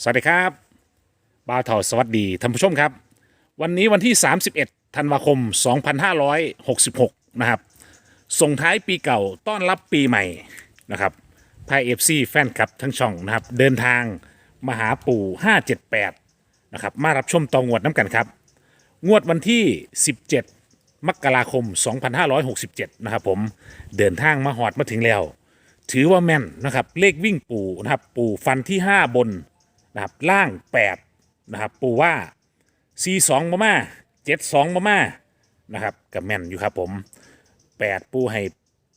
สวัสดีครับบาวเถาสวัสดีท่านผู้ชมครับ วันนี้วันที่ 31ธันวาคม 2566 นะครับ ส่งท้ายปีเก่าต้อนรับปีใหม่นะครับพายเอฟซีแฟนคลับทั้งช่องนะครับ เดินทางมาหาปู่ 578 นะครับ มารับชมตองวดน้ำกันครับ งวดวันที่ 17 มกราคม 2567 นะครับผมเดินทางมาหอดมาถึงแล้ว ถือว่าแม่นนะครับเลขวิ่งปู่นะครับ ปู่ฟันที่ 5 บน นะครับล่าง 8 นะครับ ปู่ว่า 42มามา72มาม่านะครับกับแม่นอยู่ครับผม 8 ปูให้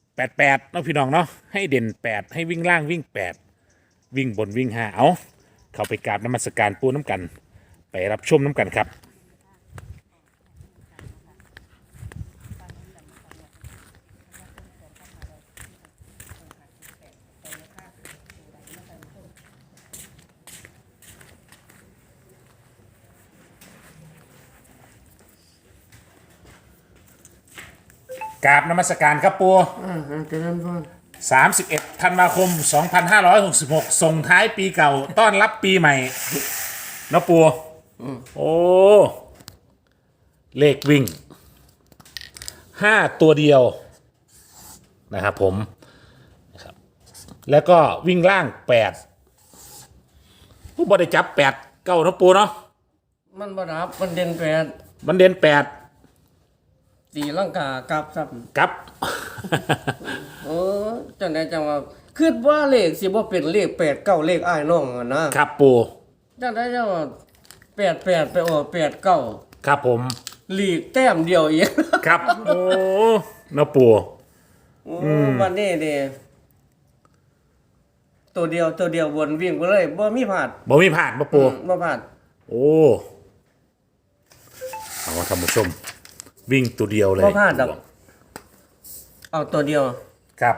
88เนาะพี่น้องเนาะให้เด่น 8 ให้วิ่งล่างวิ่ง 8 วิ่งบนวิ่ง 5 เอาเข้าไปกราบน้ำมัสการปูน้ำกัน ไปรับชมน้ำกันครับ กราบนมัสการครับปูอ่าเจริญพร31ธันวาคม 2566 ส่งท้ายปีเก่า ต้อนรับปีใหม่เนาะปูโอ้ เลขวิ่ง 5 ตัวเดียว นะครับผมนะครับ แล้วก็วิ่งล่าง 8 ผู้บริจับ 8 เก้าเนาะปูเนาะ มันบรับมันเด่นแปดมันเด่น ตีลังกากลับซับ8ครับโอ้จังไดจังว่าคิดว่าเลขสิบ่เป็นเลขแปดเก้าเลขอ้ายน้องอะนะครับปูจังไดจังว่าแปดแปดไปออกแปดเก้าครับผม หลีกแต้มเดียวเอง ครับ โอ้เนาะปู โอ้วันนี้เด้ตัวเดียวตัวเดียววนวิ่งไปเลยบ่มีพลาดบ่มีผ่านปะปู อืมบ่พลาด โอ้ เอาท่านผู้ชม วิ่งตัวเดียวเลยบ่พลาดดอก เอาตัวเดียวครับ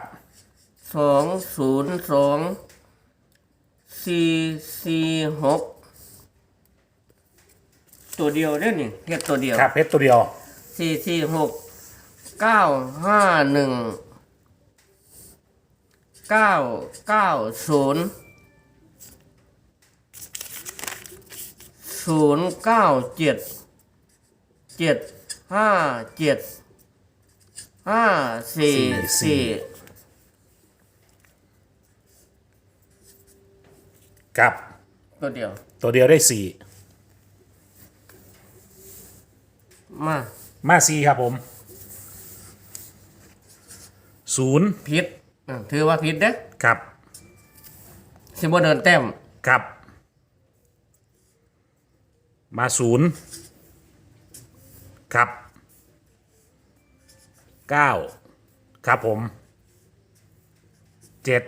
สองศูนย์สองสี่สี่หกตัวเดียวเด้อนี่เรียกตัวเดียวครับเพชรตัวเดียวสี่สี่หกเก้าห้าหนึ่งเก้าเก้าศูนย์ศูนย์เก้าเจ็ดเจ็ด ห้าเจ็ดห้าสี่สี่ครับตัวเดียว ตัวเดียวได้สี่มามาสี่ครับผมศูนย์พิษอะถือว่าพิษเด้อครับสิบ่เดินแต้มครับ มาศูนย์ ครับเก้าครับผมเจ็ด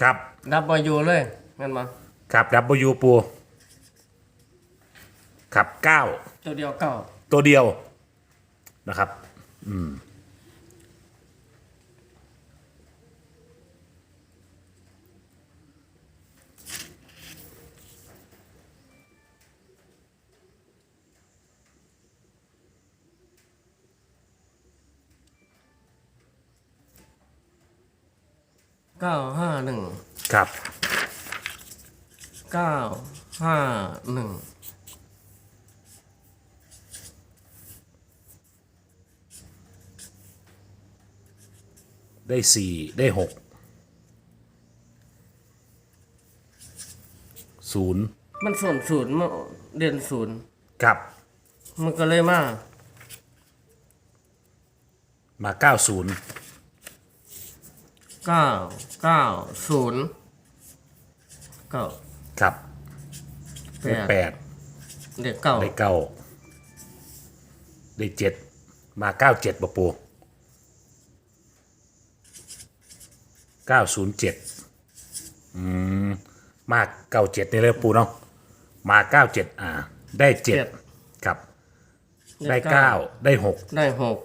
ครับดับบ่อยู่เลยแม่นบ่ครับดับเบิลยูปูครับเก้าตัวเดียวเก้าตัวเดียวนะครับ เก้าห้าหนึ่งครับเก้าห้าหนึ่งได้สี่ได้หกศูนย์มันส่วนศูนย์มันเด่นศูนย์ครับมันก็เลยมามาเก้าศูนย์ เก้าเก้าศูนย์เก้าครับแปได้ดแปดเด็กเก้าได้เก้าได้เจ็ดมาเก้าเจ็ดปะปูเก้าศูนย์เจ็ดอืมมาเก้าเจ็ดนี่เลยปูเนาะมาเก้าเจ็ดอ่า ได้เจ็ดครับ ได้เก้าได้หกได้หก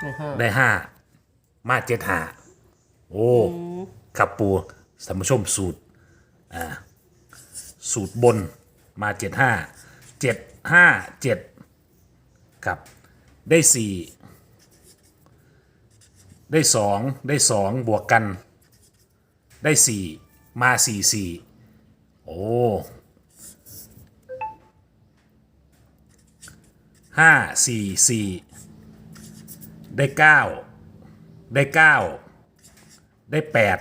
ได้ห้าได้ห้ามาเจ็ดห้า โอ้ครับปูสมชมสูตรอ่าสูตรบนมาเจ็ดห้าเจ็ดห้าเจ็ดครับได้สี่ได้สองได้สองบวกกัน ได้สี่มาสี่สี่โอ้ห้าสี่สี่ได้เก้าได้เก้า ได้แปด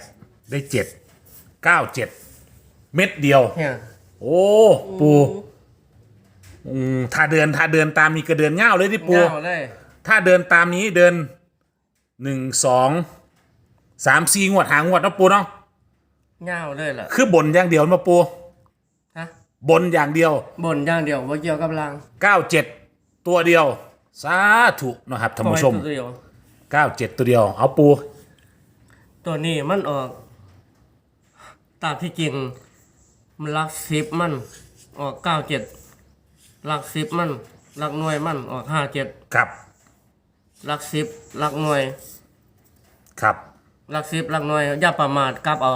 ได้เจ็ดเก้าเจ็ดเม็ดเดียว เนี่ยโอ้ปูอืมถ้าเดินถ้าเดินตามนี้ก็เดินเง่าวเลยที่ปู เงาเลยถ้าเดินตามนี้เดินหนึ่งสองสามสี่งวดหางวดเนาะปูเนาะเงาเลยล่ะคือบนอย่างเดียวมาปูฮะบนอย่างเดียวบนอย่างเดียวว่าเกี่ยวกับรางเก้าเจ็ดตัวเดียว สาธุนะครับท่านผู้ชมปล่อยตัวเดียวเก้าเจ็ดตัวเดียว เอาปู ตัวนี้มันออกตามที่จริงมันลักสิบมันออกเก้าเจ็ดลักสิบมันลักหน่วยมันออกห้าเจ็ดครับลักสิบลักหน่วยครับลักสิบลักหน่วยอย่าประมาทกลับเอา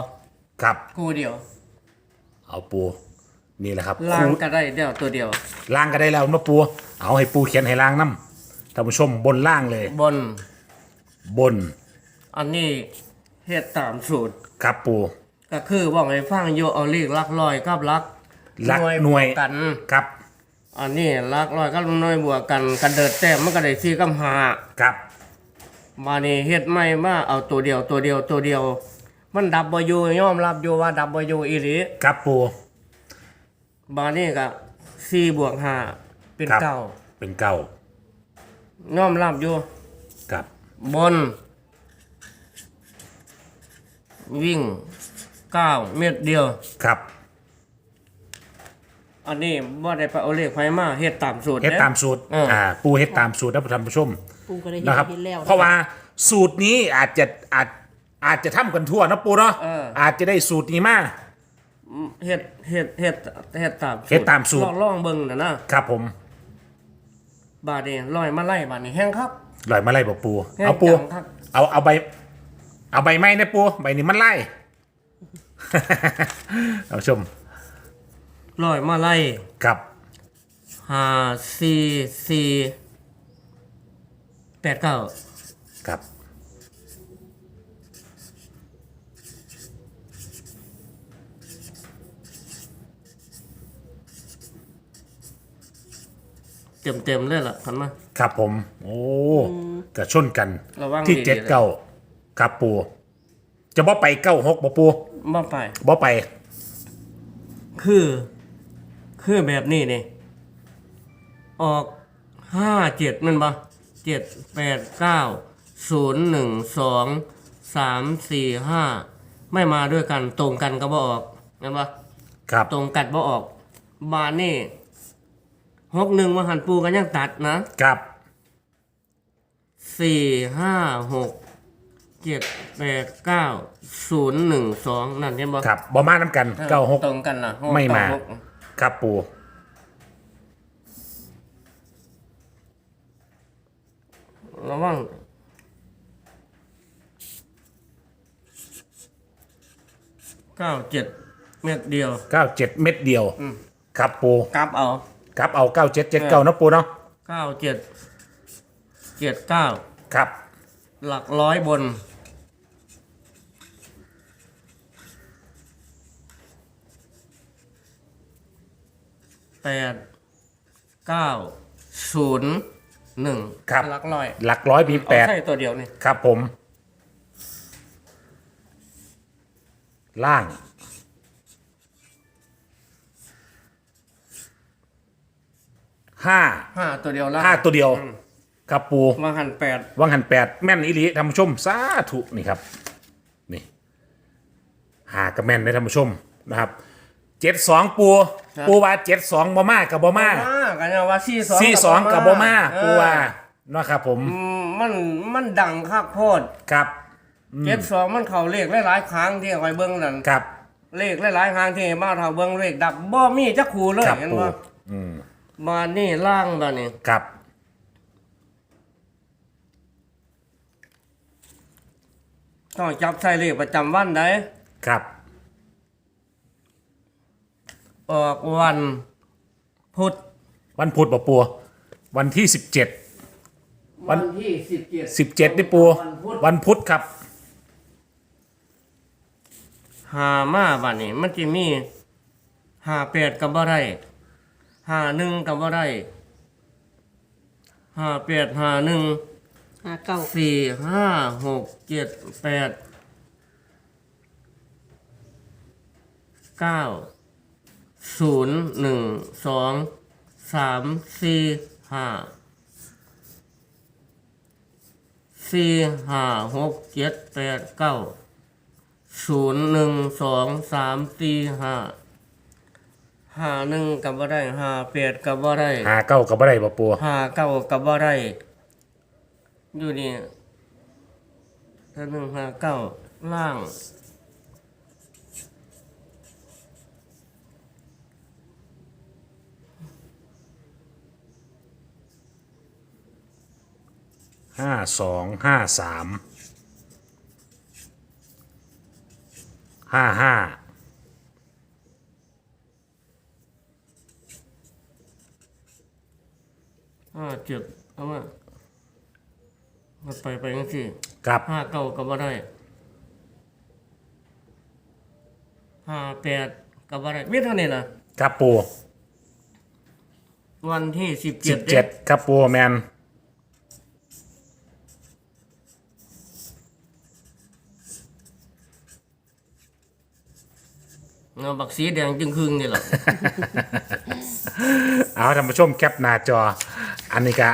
ครับคู่เดียว เอาปูนี่แหละครับล่างคู่ก็ได้เดียวตัวเดียวล่างก็ได้แล้วมาปูเอาให้ปูเขียนให้ล่างน้ำท่านผู้ชมบนล่างเลยบนบน อันนี้ เฮ็ดตามสูตร ครับปูก็คือบอกให้ฟังโยเอาเลขลักลอยกับลักลักหน่วยบวกกัน ครับ อันนี้ลักลอยกับหน่วยบวกกันกันเดิดแต้มมันก็ได้สี่กับห้าครับมานี่เฮ็ดไม่มาเอาตัวเดียวตัวเดียวตัวเดียว มันดับบ่อยู่ยอมรับอยู่ว่าดับบ่อยู่อีหลีครับปูบานี่ก็สี่บวกห้าเป็นครับ เก้าเป็นเก้ายอมรับอยู่ครับ บน วิ่งเก้าเม็ดเดียว ครับอันนี้บ่ได้ไปเอาเลขไฟมาเฮ็ดตามสูตรเฮ็ดด้ ตามสูตรเอออ่อ่าปูเฮ็ดตามสูตรนะท่านผู้ชมปูก็ได้เห็นนะครับ เห็นแล้วนเพราะว่าสูตรนี้อาจจะอาจอาจจะทำกันทั่วนะปูเนาะเออ อาจจะได้สูตรนี้มา เฮ็ดเฮ็ดเฮ็ดเฮ็ดตามเฮ็ดตามสูตร ลองลองเบิ่งน่ะนะครับผมบาดนี้ลอยมาไล่บาดนี้แห้งครับ ลอยมาไล่บอกปูแห้งเอาปูจังครับ เอาเอาใบ เอาใบไม้นะปูใบนี้มันไล่ เอาชมลอยมาไล่ครับห้าสี่สี่แปดเก้าครับเต็มเต็มๆเลยล่ะคันมา ครับผม โอ้กระชนกัน ระวังที่ดีๆ เจ็ดเลยเก้า ครับปู จะบ่ไปเก้าหกบ่ปูบ่ไป บ่ไป คือ คือแบบนี้นี่ ออกห้าเจ็ดมันบ่เจ็ดแปดเก้าศูนย์หนึ่งสองสามสี่ห้าไม่มาด้วยกันตรงกันก็บ่ออกนั่นบ่ครับตรงกันบ่ออก บานนี่หกหนึ่งมาหันปูกันยังตัดนะครับสี่ห้าหก เจ็ดแปดเก้าศูนย์หนึ่งสองนั่นเห็นบ่ครับบ่มาน้ำกันเก้าหกตรงกันนะหกไม่มาต่อหกครับปูระวังเก้าเจ็ดเม็ดเดียวเก้าเจ็ดเม็ดเดียวครับปูกลับเอาครับเอาเก้าเจ็ดเจ็ดเก้านะปูเนาะเก้าเจ็ดเจ็ดเก้าครับ หลักร้อยบน แปดเก้าศูนย์หนึ่งครับ หลักร้อยหลักร้อยมีแปดเอาใช่ตัวเดียวนี่ครับผม ล่าง ห้า ห้าตัวเดียวละห้าตัวเดียว ครับปู มาหันแปดวังหันแปดแม่นอีหลีท่านผู้ชมสาธุนี่ครับ นี่หากระแม่นได้ท่านผู้ชมนะครับ เจ็ดสองปูปูว่าเจ็ดสองบ่มากับบ่มามากันยังว่าสี่สองสี่สองกับบ่มาเออปูว่าเนาะครับผมอืมมันมันดังคักโพดครับเจ็ดสองมันเข่าเลขหลายๆครั้งที่คอยเบิ้งนั่นครับเลขหลายๆครั้งที่มาเท่าเบิ้งเลขดับบ่มีจักคูเลยครับเห็นปูว่าอืมมานี่ล่างมานี่ครับต้องจับใส่เลขประจำวันได้ครับ ออกวันพุธวันพุธป่ะปูวันที่สิบเจ็ด วันที่สิบเจ็ดสิบเจ็ดนี่ปูวันพุธวันพุธครับ หามาบัดนี้ มันจะมีหาแปดกับบ่ได้หาหนึ่งกับบ่ได้หาแปดหาหนึ่งหาเก้าสี่ห้าหกเจ็ดแปดเก้า ศูนย์หนึ่งสองสามสี่ห้าสี่ห้าหกเจ็ดแปดเก้าศูนย์หนึ่งสองสามสี่ห้าห้าหนึ่งกับบ่ได้ห้าแปดกับบ่ได้หาเก้ากับบ่ได้บ่ปูห้าเก้ากับบ่ได้อยู่นี่ถ้าหนึ่งห้าเก้าล่าง ห้าสองห้าสามห้าห้าห้าเจ็ดเอามามันไปไปยังสี่กับห้าเก้ากับบ่ได้ห้าแปดกับบ่ได้มีเท่านี้นะกับปูวันที่สิบสิเจ็บดเจ็ดกับปูแมน เงาบักสีแดงจึงครึ่งนี่แหละ เอาท่านผู้ชมแคปหน้าจอ อันนี้กะ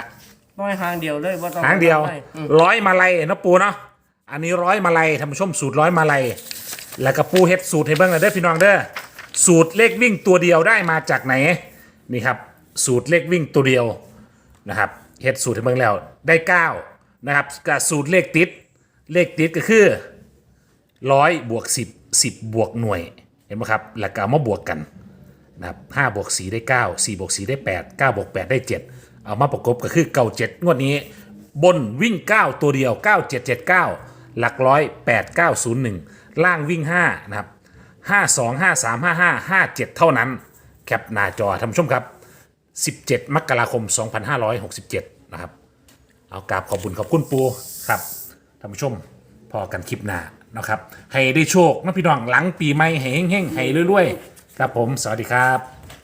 น้อยหางเดียวเลยบ่ต้องหางเดียว ไปอืมร้อยมาลัยเนาะปูเนาะอันนี้ร้อยมาลัยท่านผู้ชมสูตรร้อยมาลัยแล้วก็ปูเฮ็ดสูตรให้เบิ่งหน่อยเด้อพี่น้องเด้อสูตรเลขวิ่งตัวเดียวได้มาจากไหนนี่ครับ สูตรเลขวิ่งตัวเดียวนะครับเฮ็ดสูตรให้เบิ่งแล้วได้เก้านะครับกับสูตรเลขติดเลขติดก็คือร้อยบวกสิบสิบบวกหน่วย เห็นไหมครับแล้วก็เอามาบวกกันนะครับห้าบวกสี่ได้เก้าสี่บวกสี่ได้แปดเก้าบวกแปดได้เจ็ดเอามาประกบก็คือเก้าเจ็ดงวดนี้ บนวิ่งเก้าตัวเดียวเก้าเจ็ดเจ็ดเก้าหลักร้อยแปดเก้าศูนย์หนึ่งล่างวิ่งห้านะครับห้าสองห้าสามห้าห้าห้าเจ็ดเท่านั้นแคปหน้าจอท่านผู้ชมครับสิบเจ็ดมกราคมสองพันห้าร้อยหกสิบเจ็ดนะครับเอากราบขอบคุณขอบคุณปูครับท่านผู้ชมพอกันคลิปหน้า นะครับให้ได้โชคนะพี่น้องหลังปีใหม่ให้เฮ้งๆให้รวยๆครับผมสวัสดีครับ